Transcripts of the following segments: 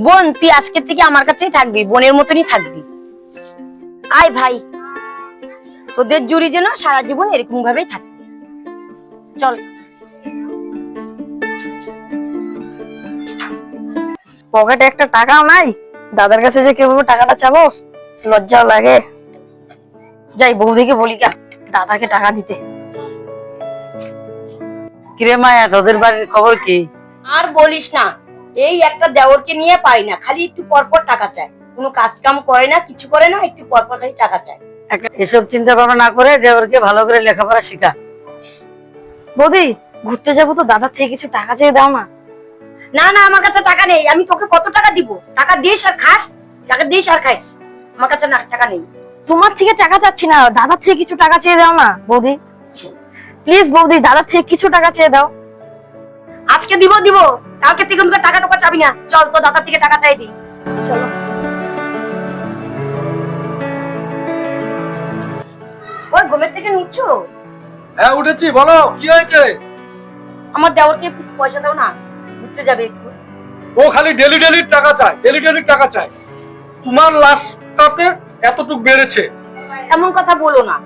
বোন তুই আজকের থেকে আমার কাছেই থাকবি বোনের মতনই থাকবি। আয় ভাই তোদের জুড়ি যেন সারা জীবন এরকম ভাবেই থাকবে চল। পকেটে একটা টাকাও নাই? দাদার কাছে যে কীভাবে টাকাটা চাবো? লজ্জাও লাগে। যাই বৌদিকে বলি গা দাদাকে টাকা দিতে। কিরে মায়া তোদের বাড়ির খবর কি? আর বলিস না এই একটা দেওরকে নিয়ে পারি না খালি একটু পরপর টাকা চায়। কোনো কাজ কাম করে না কিছু করে না একটু পরপর খালি টাকা চায়। এসব চিন্তা ভাবনা না করে দেওরকে ভালো করে লেখাপড়া শেখা। বৌদি ঘুরতে যাব তো দাদা থেকে কিছু টাকা চেয়ে দাও না। না না আমার কাছে টাকা নেই আমি তোকে কত টাকা দিব? টাকা দিস আর খাস টাকা দিস আর খাস। আমার কাছে না টাকা নেই। তোমার থেকে টাকা চাচ্ছি না দাদার থেকে কিছু টাকা চেয়ে দাও না বৌদি। প্লিজ বৌদি দাদার থেকে কিছু টাকা চেয়ে দাও। আজকে দিব দিব। কালকে থেকে টাকা টাকা চাবি না। চল তো দাদা থেকে টাকা চাই দিই চলো। ওই ঘুমের থেকে উঠছো? হ্যাঁ উঠেছি বলো কি হয়েছে? আমার দেওরকে কিছু পয়সা দাও না ঘুরতে যাবে একটু। ও খালি ডেলি ডেলি টাকা চায় ডেলি ডেলি টাকা চায়। তোমার লাস্টটাতে এতটুক বেড়েছে। এমন কথা বলো না।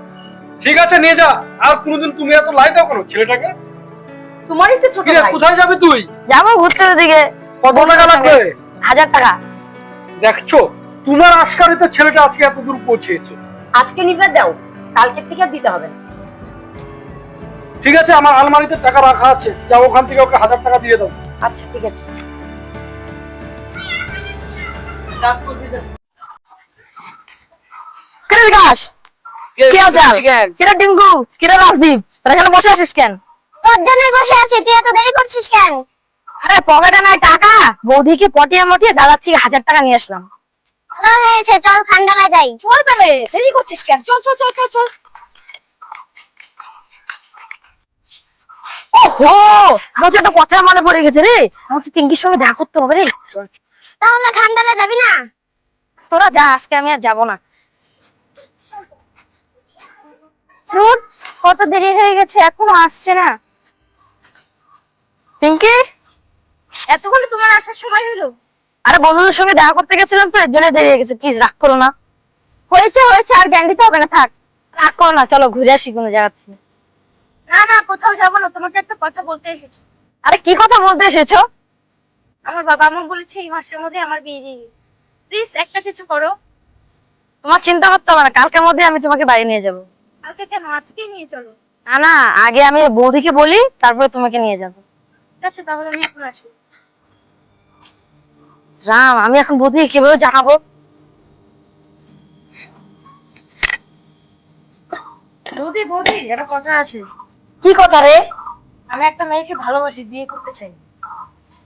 ঠিক আছে নিয়ে যা। আর কোনোদিন তুমি এত লাই দাও কেন ছেলেটাকে? তোমারই তো ছোট ভাই। কোথায় যাবে তুই? যাব ঘুরতে ওদিকে। কত টাকা লাগবে? হাজার টাকা। দেখছ তোমার আশকারিতে ছেলেটা আজকে এত দূর পৌঁছেছে। আজকে নিবে দাও। কালকে থেকে দিতে হবে না। ঠিক আছে আমার আলমারিতে টাকা রাখা আছে। যা ওখান থেকে ওকে হাজার টাকা দিয়ে দাও। আচ্ছা ঠিক আছে। কিরে বিকাশ? কিরে টিঙ্কু কিরে রাজদীপ? এখানে বসে আছিস কেন? তোর জন্যই বসে আছি তুই এত দেরি করছিস কেন? আরে পকেটে নাই টাকা। বৌদিকে পটিয়ে মটিয়ে দাদার থেকে হাজার টাকা নিয়ে আসলাম। ভালো হয়েছে চল খান্ডালায় যাই। চল তাহলে দেরি করছিস কেন? চল চল চল চল চল। ওহো আমার তো একটা কথা মনে পড়ে গেছে রে। আমার তো পিঙ্কির সঙ্গে দেখা করতে হবে রে। তাহলে খান্ডালায় যাবি না? তোরা যা আজকে আমি আর যাব না। কত দেরি হয়ে গেছে এখনও আসছে না। পিঙ্কি? এতক্ষণ তোমার আসার সময় হলো? আরে বন্ধুদের সঙ্গে দেখা করতে গেছিলাম তো এর জন্য দেরি হয়ে গেছে। প্লিজ রাগ করো না। হয়েছে হয়েছে আর দিতে হবে না থাক। রাগ করো না চলো ঘুরে আসি কোনো জায়গা থেকে না না কোথাও যাব না তোমাকে একটা কথা বলতে এসেছি। আরে কি কথা বলতে এসেছ? আমার বাবা মা বলেছে এই মাসের মধ্যে আমার বিয়ে দিয়ে প্লিজ একটা কিছু করো। তোমার চিন্তা করতে হবে না কালকের মধ্যে আমি তোমাকে বাড়ি নিয়ে যাব। কালকে কেন? নিয়ে চলো। না না আগে আমি বৌদিকে বলি তারপরে তোমাকে নিয়ে যাব। ঠিক তাহলে আমি এখন আসি। রাম আমি এখন বৌদিকে কীভাবে জানাব? বৌদি বৌদি একটা কথা আছে। কি কথা রে? আমি একটা মেয়েকে ভালোবাসি বিয়ে করতে চাই।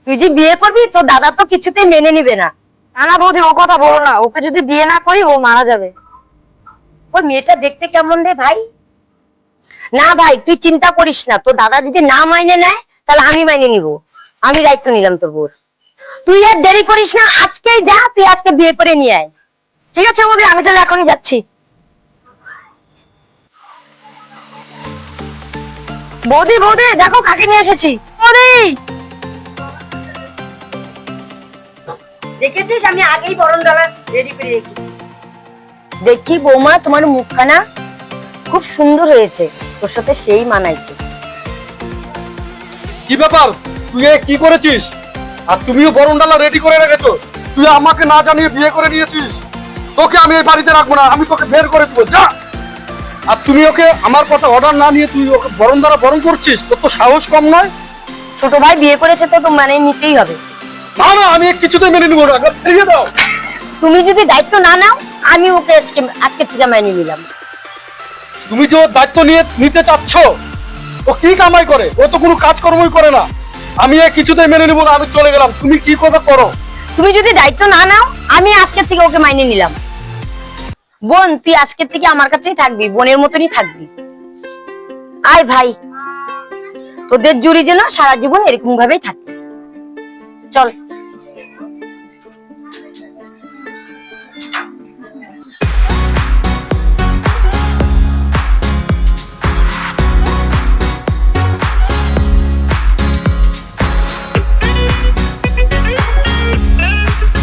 তুই যে বিয়ে করবি তো দাদা তো কিছুতেই মেনে নিবে না। না না বৌদি ও কথা বলো না। ওকে যদি বিয়ে না করি ও মারা যাবে। ওই মেয়েটা দেখতে কেমন রে ভাই? না ভাই তুই চিন্তা করিস না। তোর দাদা যদি না মাইনে নেয় তাহলে আমি মাইনে নিব। আমি দায়িত্ব নিলাম তোর বোর তুই আর দেরি করিস না, আজকেই যা, তুই আজকে বিয়ে করে নিয়ে আয়। ঠিক আছে বৌদি, আমি তাহলে এখনই যাচ্ছি। বৌদি বৌদি, দেখো কাকে নিয়ে এসেছি। বৌদি! দেখেছিস, আমি আগেই বরণ ডালা রেডি করে রেখেছি। দেখি বৌমা, তোমার মুখখানা খুব সুন্দর হয়েছে। তোর সাথে সেই মানাইছে। কি ব্যাপার? তুই কি করেছিস? আর তুমিও বরণ ডালা রেডি করে রেখেছো। তুই আমাকে না জানিয়ে বিয়ে করে নিয়েছিস। তোকে আমি এই বাড়িতে রাখব না আমি তোকে বের করে দেবো যা! আর তুমি ওকে আমার কথা অর্ডার না নিয়ে তুই ওকে বরণ দ্বারা বরণ করছিস? তোর তো সাহস কম নয়? ছোট ভাই বিয়ে করেছে তো তো মানে নিতেই হবে। না না আমি কিছুতেই মেনে নিবো না ফিরিয়ে দাও। তুমি যদি দায়িত্ব না নাও আমি ওকে আজকে আজকে থেকে মেনে নিলাম। তুমি যে দায়িত্ব নিয়ে নিতে চাচ্ছ ও কি কামাই করে? ও তো কোনো কাজকর্মই করে না। আমি এ কিছুতেই মেনে নিব না, আমি চলে গেলাম। তুমি কি করবে করো? তুমি যদি দায়িত্ব না নাও, আমি আজকে থেকে ওকে মাইনে নিলাম। বোন, তুই আজকে থেকে আমার কাছেই থাকবি, বোনের মতনই থাকবি। আয় ভাই, তোদের জুড়ি যেন সারা জীবন এরকম ভাবেই থাকবে চল।